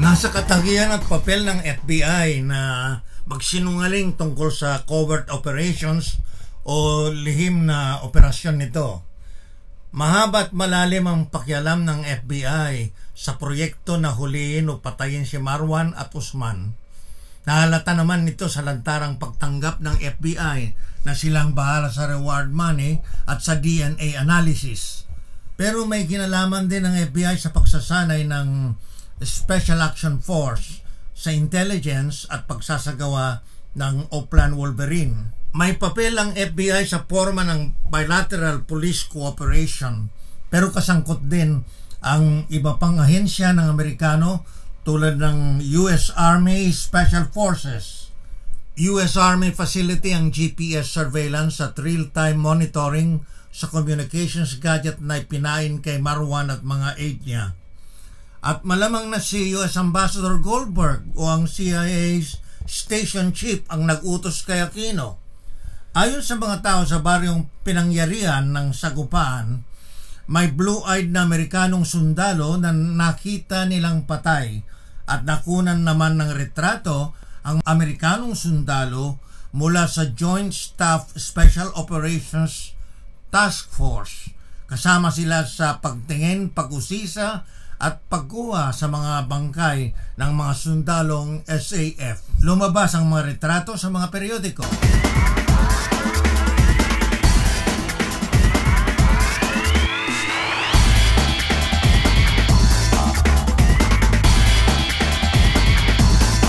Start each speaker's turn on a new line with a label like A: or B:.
A: Nasa katagihan at papel ng FBI na magsinungaling tungkol sa covert operations o lihim na operasyon nito. Mahaba at malalim ang pakialam ng FBI sa proyekto na huliin o patayin si Marwan at Usman. Nahalata naman nito sa lantarang pagtanggap ng FBI na silang bahala sa reward money at sa DNA analysis. Pero may kinalaman din ng FBI sa pagsasanay ng Special Action Force sa intelligence at pagsasagawa ng Oplan Wolverine. May papel ang FBI sa forma ng bilateral police cooperation pero kasangkot din ang iba pang ahensya ng Amerikano tulad ng US Army Special Forces. US Army facility ang GPS surveillance at real-time monitoring sa communications gadget na ipinain kay Marwan at mga aide niya. At malamang na si US Ambassador Goldberg o ang CIA's station chief ang nag-utos kay Aquino. Ayon sa mga tao sa baryong pinangyarihan ng sagupaan, may blue-eyed na Amerikanong sundalo na nakita nilang patay at nakunan naman ng retrato ang Amerikanong sundalo mula sa Joint Staff Special Operations Task Force. Kasama sila sa pagtingin, pag-usisa at pagkuha sa mga bangkay ng mga sundalong SAF. Lumabas ang mga retrato sa mga periodiko.